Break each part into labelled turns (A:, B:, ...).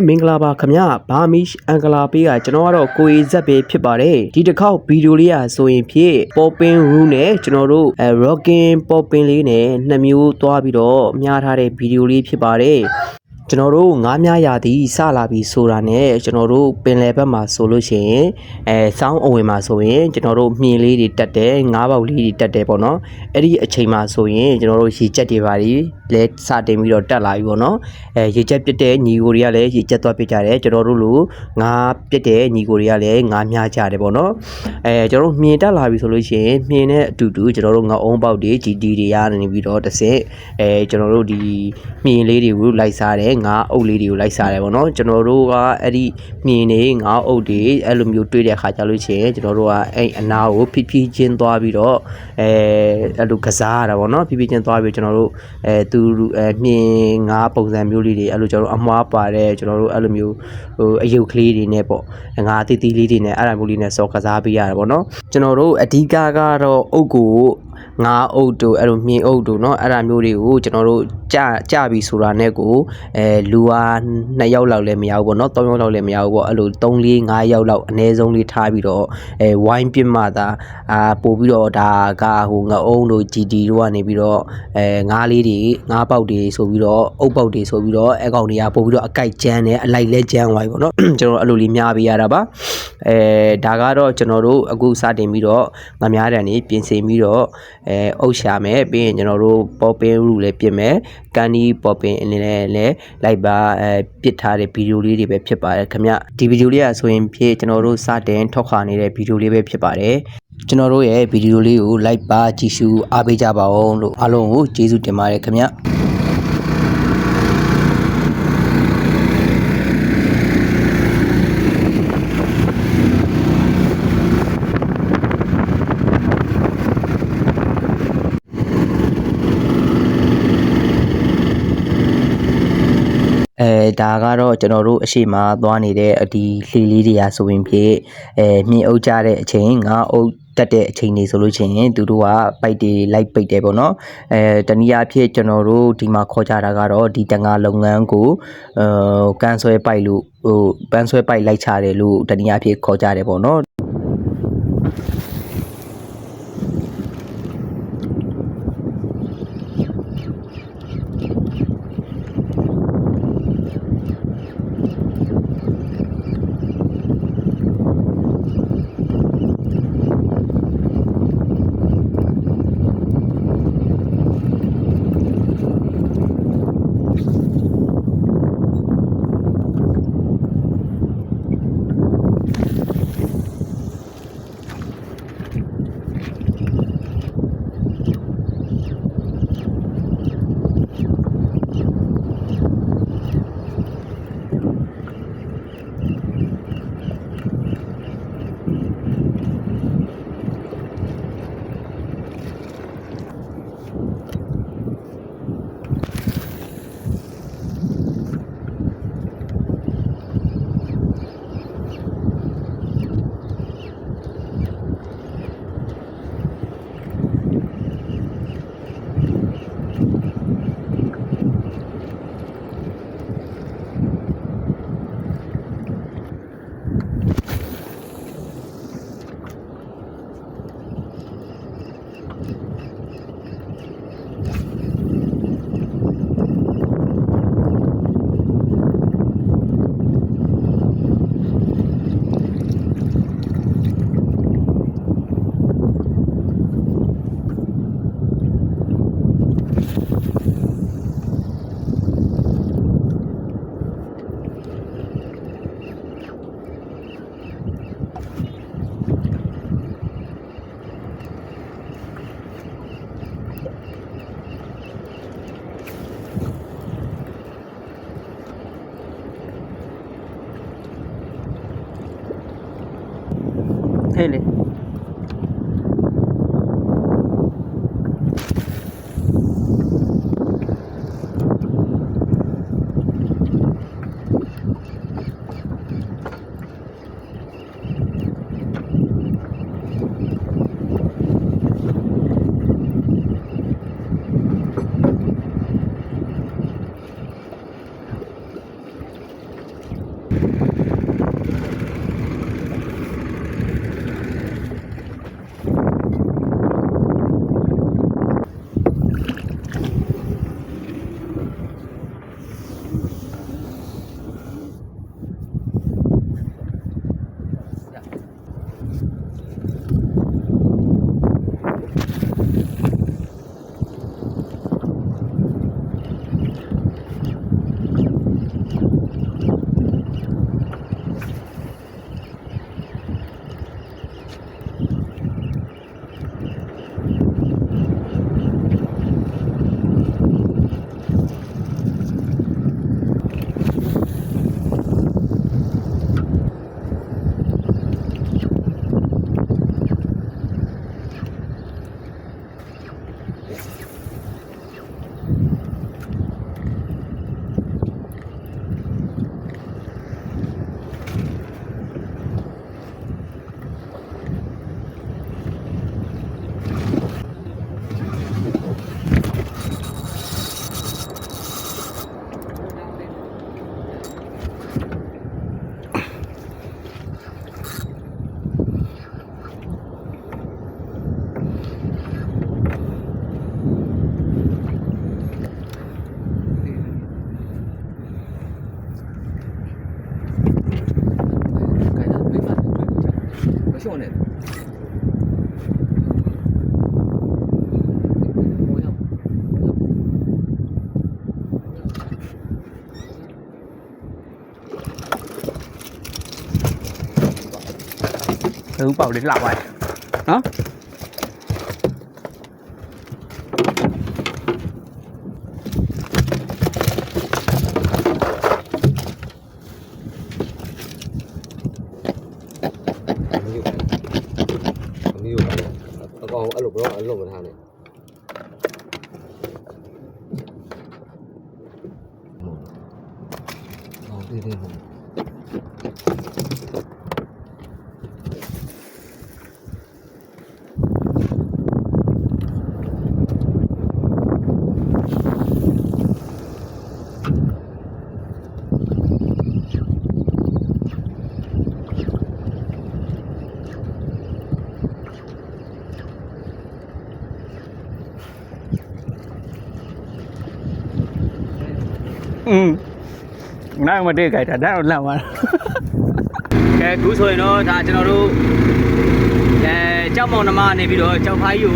A: လုံးပဲမင်္ဂလာပါခင်ဗျဘာမီရှ်အန်ဂလာပေးကကျွန်တော်ကတော့ကိုရီဇက်ပဲဖြစ်ပါတယ်ဒီတစ်ခေါက်ဗီဒီယိုလေးอ่ะဆိုရင်ဖြင့် popping room နဲ့ကျွန်တော်တို့အဲ rocking popping လေးနဲ့နှစ်မျိုးသွားပြီးတော့မျှထားတဲ့ဗီဒီယိုလေးဖြစ်ပါတယ်ကျွန်တော်တို့ငားများရာသီစလာပြီဆိုတာနဲ့ကျွန်တော်တို့ပင်လယ်ဘက်မှာဆိုလို့ရှိရင်အဲစောင်းအဝင်မှာဆိုရင်ကျွန်တော်တို့မြင်လေးတွေတက်တယ်ငားပေါက်လေးတွေတက်တယ်ပေါ့နော်အဲ့ဒီအချိန်မှာဆိုရင်ကျွန်တော်တို့ရေချက်တွေပါတွေ လဲစတင်ပြီးတော့တက်လာပြီပေါ့နော်အဲရေချက်ပြစ်တဲ့ညီကိုတွေကလည်းရေချက်သွားပြစ်ကြတယ်ကျွန်တော်တို့လိုငားပြစ်တဲ့ညီကိုတွေကလည်းငားများကြတယ်ပေါ့နော်အဲကျွန်တော်တို့မြင်တက်လာပြီဆိုလို့ရှိရင်မြင်တဲ့အတူတူကျွန်တော်တို့ငါအုံးပေါက်တွေ GD တွေရနေပြီးတော့တစ်စက်အဲကျွန်တော်တို့ဒီမြင်လေးတွေကိုလိုက်စားတယ်ငါးအုပ်လေးတွေကိုလိုက်စားတယ်ပေါ့နော်ကျွန်တော်တို့ကအဲ့ဒီမြင်နေငါးအုပ်တွေအဲ့လိုမျိုးတွေ့တဲ့ခါကြလို့ရှိရင်ကျွန်တော်တို့ကအဲ့အနာကိုဖိဖိချင်းသွားပြီးတော့အဲအဲ့လိုကစားရတာပေါ့နော်ဖိဖိချင်းသွားပြီးကျွန်တော်တို့အဲသူအဲမြင်ငါးပုံစံမျိုးလေးတွေအဲ့လိုကျွန်တော်တို့အမွားပါတဲ့ကျွန်တော်တို့အဲ့လိုမျိုးဟိုအယုတ်ကလေးတွေနဲ့ပေါ့ငါးအသေးသေးလေးတွေနဲ့အဲ့ဒါမျိုးလေးနဲ့စော်ကစားပေးရတယ်ပေါ့နော်ကျွန်တော်တို့အဓိကကတော့အုပ်ကို ငါးအုပ်တို့အဲ့လိုမြင်အုပ်တို့เนาะအဲ့ဒါမျိုးတွေကိုကျွန်တော်တို့ကြကြပြီဆိုတာနဲ့ကိုအဲလူဟာ2ယောက်လောက်လည်းမရဘူးပေါ့เนาะ3ယောက်လောက်လည်းမရဘူးပေါ့အဲ့လို3 4 5ယောက်လောက်အနည်းဆုံးလေးထားပြီးတော့အဲဝိုင်းပြစ်မှသာအာပို့ပြီးတော့ဒါကဟိုငအုံးတို့ GD တို့ကနေပြီးတော့အဲငါးလေးတွေငါးပေါက်တွေဆိုပြီးတော့အုပ်ပေါက်တွေဆိုပြီးတော့အကောင်တွေကပို့ပြီးတော့အကြိုက်ကျန်းတယ်အလိုက်လဲကျန်းသွားပြီပေါ့เนาะကျွန်တော်အဲ့လိုလေးများပေးရတာပါအဲဒါကတော့ကျွန်တော်တို့အခုစတင်ပြီးတော့ငများတန်နေပြင်ဆင်ပြီးတော့ အဲအုပ်ရှာမယ်ပြီးရင်ကျွန်တော်တို့ပေါ်ပင်ရူလည်းပြင်မယ်ကန်ဒီပေါ်ပင်အနေနဲ့လည်းလိုက်ပါအဲပစ်ထားတဲ့ဗီဒီယိုလေးတွေပဲဖြစ်ပါတယ်ခင်ဗျဒီဗီဒီယိုလေးကဆိုရင်ဖြစ်ကျွန်တော်တို့စတင်ထောက်ခါနေတဲ့ဗီဒီယိုလေးပဲဖြစ်ပါတယ်ကျွန်တော်တို့ရဲ့ဗီဒီယိုလေးကိုလိုက်ပါကြည့်ရှုအားပေးကြပါဦးလို့အားလုံးကိုကျေးဇူးတင်ပါတယ်ခင်ဗျ အဲ ဒါကတော့ကျွန်တော်တို့အရှိမသွားနေတဲ့အဒီလှေလေးတွေကဆိုရင်ဖြင့်အဲမြင်အုပ်ကြတဲ့အချိန်ငါအုပ်တက်တဲ့အချိန်တွေဆိုလို့ချင်းသူတို့ကပိုက်တွေလိုက်ပိတ်တယ်ပေါ့နော်အဲတနည်းအားဖြင့်ကျွန်တော်တို့ဒီမှာခေါ်ကြတာကတော့ဒီတန်ငါလုပ်ငန်းကိုအဲကန်ဆွဲပိုက်လို့ဟိုပန်းဆွဲပိုက်လိုက်ချတယ်လို့တနည်းအားဖြင့်ခေါ်ကြတယ်ပေါ့နော် ဟဲ့
B: hướng vào đến lào này. Đó
C: con ở lục đó ở lục mình hàng này đi đi อืมနောက်မ
B: တွေ့ကြတာဒါတော့လန့်သွားတာ
A: ကဲခုဆိုရင်တော့ဒါကျွန်တော်တို့အဲကြောက်မောင်နှမနေပြီးတော့ကြောက်ဖိုင်းကို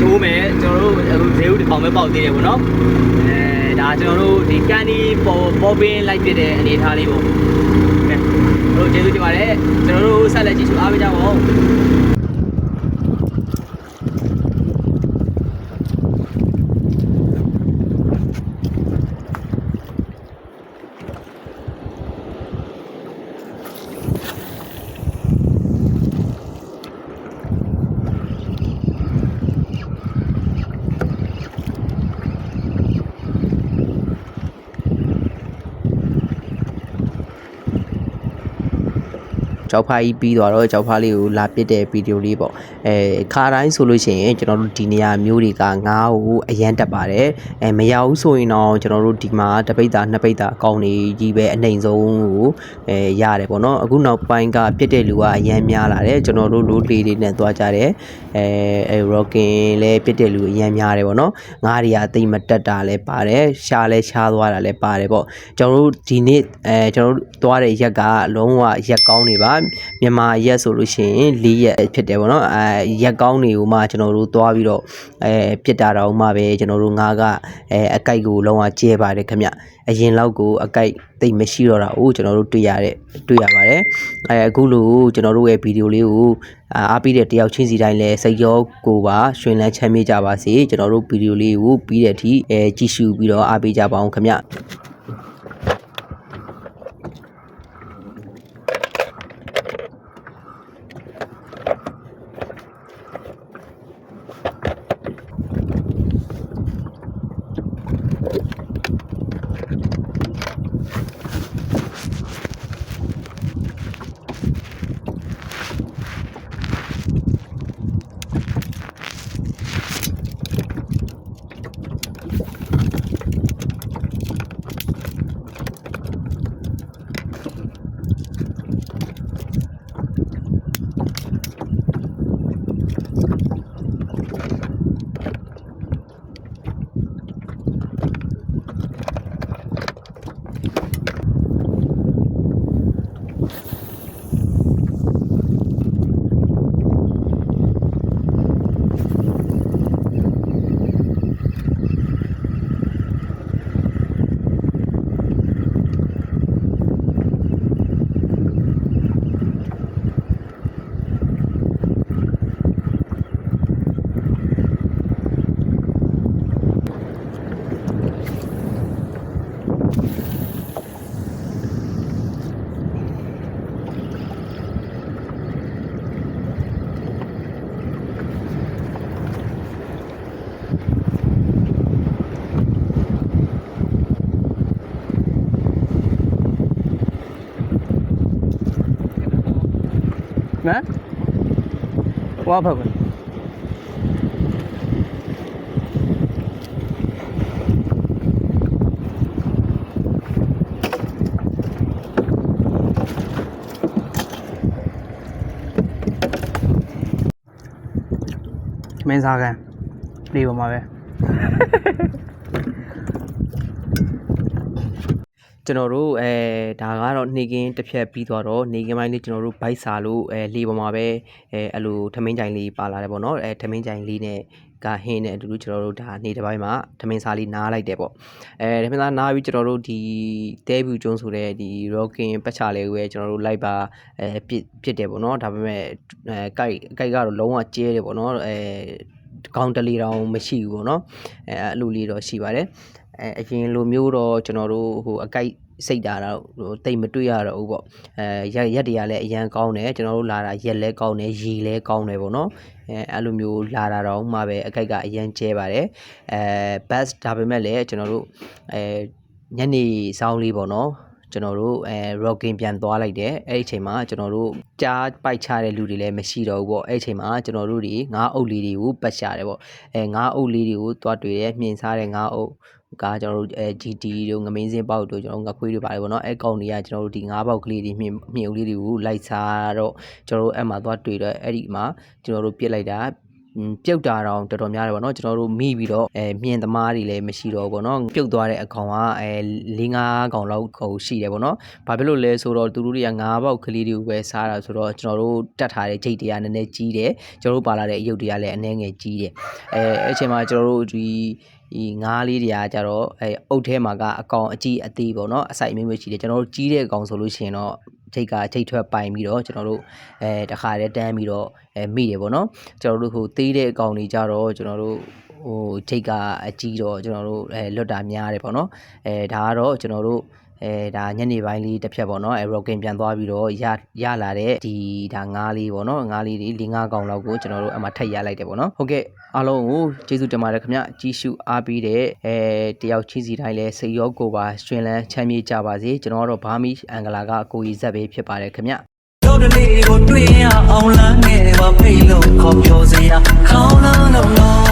A: တိုးမယ်ကျွန်တော်တို့ဈေးဥတစ်ကောင်ပဲပေါက်သေးတယ်ဗောနော်အဲဒါကျွန်တော်တို့ဒီကန်ဒီပေါ်ပေါ်ပင်းလိုက်ပြတဲ့အနေထားလေးပေါ့ကဲတို့ကျေးဇူးတင်ပါတယ်ကျွန်တော်တို့ဆက်လက်ကြည့်ရှုအားပေးကြပါဦး ကြောက်ဖားကြီးပြီးသွားတော့ကြောက်ဖားလေးကိုလာပစ်တဲ့ဗီဒီယိုလေးပေါ့အဲခါတိုင်းဆိုလို့ရှိရင်ကျွန်တော်တို့ဒီနေရာမျိုးတွေကငားကိုအရန်တက်ပါတယ်အဲမရဘူးဆိုရင်တော့ကျွန်တော်တို့ဒီမှာတစ်ပိတ်တာနှစ်ပိတ်တာအကောင့်တွေကြီးပဲအနှိမ်ဆုံးကိုအဲရတယ်ပေါ့နော်အခုနောက်ပိုင်းကပြစ်တဲ့လူကအရန်များလာတယ်ကျွန်တော်တို့လိုလေတွေနဲ့သွားကြတယ်အဲအဲ rocking လည်းပြစ်တဲ့လူအရန်များတယ်ပေါ့နော်ငားတွေကတိတ်မတက်တာလည်းပါတယ်ရှားလည်းရှားသွားတာလည်းပါတယ်ပေါ့ကျွန်တော်တို့ဒီနေ့အဲကျွန်တော်တို့သွားတဲ့ရက်ကလုံးဝရက်ကောင်းနေပါမြန်မာရက်ဆိုလို့ရှိရင်၄ရက်ဖြစ်တယ်ပေါ့နော်အဲရက်ကောင်းတွေကိုမှကျွန်တော်တို့သွားပြီးတော့အဲပြစ်တာတော့မှပဲကျွန်တော်တို့ငါးကအဲအကိုက်ကိုလုံးဝကျဲပါတယ်ခင်ဗျအရင်လောက်ကိုအကိုက်တိတ်မရှိတော့တာကိုကျွန်တော်တို့တွေ့ရတဲ့တွေ့ရပါတယ်အဲအခုလိုကျွန်တော်တို့ရဲ့ဗီဒီယိုလေးကိုအာအားပေးတဲ့တယောက်ချင်းစီတိုင်းလည်းစိတ်ရောကိုယ်ပါရှင်လန်းချမ်းမြေ့ကြပါစေကျွန်တော်တို့ဗီဒီယိုလေးကိုပြီးတဲ့အထိအဲကြည့်ရှုပြီးတော့အားပေးကြပါအောင်ခင်ဗျ
B: မ်ဟောဖက်ကွယ်မင်းစားကန်ပြေပါမှာပဲ
A: ကျွန်တော်တို့အဲဒါကတော့နေကင်းတစ်ဖြတ်ပြီးသွားတော့နေကင်းပိုင်းလေးကျွန်တော်တို့ဘိုက်စာလို့အဲလေပေါ်မှာပဲအဲအဲ့လိုထမင်းကြိုင်လေးပါလာတယ်ပေါ့နော်အဲထမင်းကြိုင်လေးနဲ့ကဟင်းနဲ့အတူတူကျွန်တော်တို့ဒါနေတစ်ပိုင်းမှာထမင်းစားလေးနားလိုက်တယ်ပေါ့အဲထမင်းစားနားပြီးကျွန်တော်တို့ဒီတဲဗျူကျွန်းဆိုတဲ့ဒီ rocking ပတ်ချလေးကိုပဲကျွန်တော်တို့လိုက်ပါအဲပြစ်ပြစ်တယ်ပေါ့နော်ဒါပေမဲ့အဲကိုက်ကိုက်ကတော့လုံးဝကျဲတယ်ပေါ့နော်အဲ ကောင်းတလီတောင်မရှိဘူးပေါ့နော်အဲအဲ့လိုလေးတော့ရှိပါတယ်အဲအရင်လိုမျိုးတော့ကျွန်တော်တို့ဟိုအကိုက်စိတ်တာတော့ဟိုတိတ်မတွေ့ရတော့ဘူးပေါ့အဲရက်ရက်တွေကလည်းအရန်ကောင်းတယ်ကျွန်တော်တို့လာတာရက်လဲကောင်းတယ်ရေလဲကောင်းတယ်ပေါ့နော်အဲအဲ့လိုမျိုးလာတာတော့မှပဲအကိုက်ကအရန်ကျဲပါတယ်အဲ bus ဒါပေမဲ့လည်းကျွန်တော်တို့အဲညနေစောင်းလေးပေါ့နော် ကျွန်တော်တို့အဲ rocking ပြန်သွားလိုက်တယ်အဲ့ဒီအချိန်မှာကျွန်တော်တို့ကြားပိုက်ချတဲ့လူတွေလည်းမရှိတော့ဘူးပေါ့အဲ့ဒီအချိန်မှာကျွန်တော်တို့ဒီငါးအုပ်လေးတွေကိုပတ်ရှာတယ်ပေါ့အဲငါးအုပ်လေးတွေကိုတွားတွေ့တယ်မြင်စားတဲ့ငါးအုပ်ကကျွန်တော်တို့အဲ GT တို့ငမင်းစင်းပေါက်တို့ကျွန်တော်တို့ငခွေးတွေပါတယ်ပေါ့နော်အဲကောင်တွေကကျွန်တော်တို့ဒီငါးပေါက်ကလေးတွေမြင်မြင်ဦးလေးတွေကိုလိုက်စားတော့ကျွန်တော်တို့အဲ့မှာသွားတွေ့တော့အဲ့ဒီမှာကျွန်တော်တို့ပြစ်လိုက်တာอืม ပြုတ်တာတော့တော်တော်များတယ်ပေါ့နော်ကျွန်တော်တို့မိပြီးတော့အဲမြင်သမားတွေလည်းမရှိတော့ဘူးပေါ့နော်ပြုတ်သွားတဲ့အကောင်ကအဲ၄၅ကောင်လောက်ကိုရှိတယ်ပေါ့နော်ဘာဖြစ်လို့လဲဆိုတော့သူတို့တွေကငါးပေါက်ကလေးတွေကိုပဲစားတာဆိုတော့ကျွန်တော်တို့တတ်ထားတဲ့ဂျိတ်တွေကနည်းနည်းကြီးတယ်ကျွန်တော်တို့ပါလာတဲ့အယုတ်တွေကလည်းအနည်းငယ်ကြီးတယ်အဲအဲ့အချိန်မှာကျွန်တော်တို့ဒီဒီငါးလေးတွေကကြတော့အဲအုတ်ထဲမှာကအကောင်အကြီးအသေးပေါ့နော်အစိုက်အမျိုးမျိုးရှိတယ်ကျွန်တော်တို့ကြီးတဲ့အကောင်ဆိုလို့ရှိရင်တော့ ချိတ်ကချိတ်ထွက်ပိုင်ပြီးတော့ကျွန်တော်တို့အဲတခါတည်းတန်းပြီးတော့အဲမိတယ်ပေါ့နော်ကျွန်တော်တို့ဟိုသေးတဲ့အကောင်တွေကြတော့ကျွန်တော်တို့ဟိုချိတ်ကအကြီးတော့ကျွန်တော်တို့အဲလွတ်တာများတယ်ပေါ့နော်အဲဒါကတော့ကျွန်တော်တို့ အဲဒါညနေပိုင်းလေးတစ်ဖြတ်ပေါ့နော်အဲ rocking ပြန်သွားပြီးတော့ရရလာတဲ့ဒီဒါငါးလေးပေါ့နော်ငါးလေးတွေ၄၅កောင်လောက်ကိုကျွန်တော်တို့အမှထပ်ရလိုက်တယ်ပေါ့နော်ဟုတ်ကဲ့အားလုံးကိုကျေးဇူးတင်ပါတယ်ခင်ဗျကြီးစုအားပေးတဲ့အဲတယောက်ချင်းစီတိုင်းလဲစိတ်ရောကိုယ်ပါရှင်လန်းချမ်းမြေ့ကြပါစေကျွန်တော်ကတော့ဘာမီအင်္ဂလာကအကိုကြီးဇက်ပဲဖြစ်ပါတယ်ခင်ဗျ
D: တို့တလေးကိုတွေ့ရအောင်လမ်းငယ်ပါဖိတ်လို့ခေါ်ပြောစရာခေါင်းလုံးလုံးလုံး